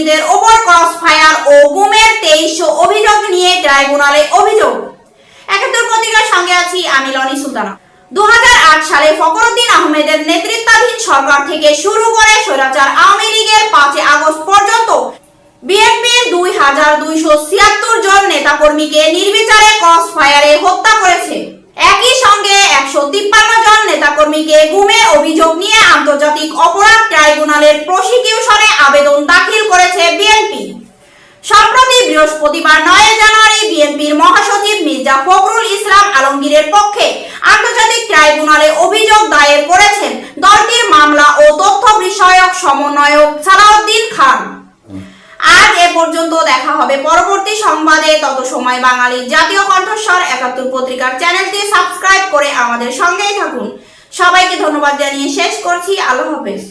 নেতাকর্মীদের ওপর cross fire ও গুমের তেইশশো অভিযোগ নিয়ে ট্রাইব্যুনালে অভিযোগ। একাত্তর পত্রিকার সঙ্গে আছি আমি লনি সুলতানা। দু সালে ফখরুদ্দিন আহমেদের নেতৃত্বাধীন সরকার থেকে শুরু করে স্বৈরাচার আওয়ামী লীগের পাঁচই আগস্ট পর্যন্ত বিএনপির দুই হাজার দুইশো ছিয়াত্তর জন নেতাকর্মীকে নির্বিচারে ক্রস ফায়ারে হত্যা করেছে। একই সঙ্গে একশো তিপ্পান্ন জন নেতাকর্মীকে গুমের অভিযোগ নিয়ে আন্তর্জাতিক অপরাধ ট্রাইব্যুনালের প্রসিকিউশনে আবেদন বৃহস্পতিবার নয় জানুয়ারি বিএনপির মহাসচিব মির্জা ফখরুল ইসলাম আলমগীরের পক্ষে আন্তর্জাতিক ট্রাইব্যুনালে অভিযোগ দায়ের করেছেন দলটির মামলা ও তথ্য বিষয়ক সমন্বয়ক সালাউদ্দিন খান। আজ এ পর্যন্ত দেখা হবে পরবর্তী সংবাদে। তত সময় বাঙালির জাতীয় কণ্ঠস্বর একাত্তর পত্রিকার চ্যানেলটি সাবস্ক্রাইব করে আমাদের সঙ্গেই থাকুন। সবাইকে ধন্যবাদ জানিয়ে শেষ করছি। আল্লাহ হাফেজ।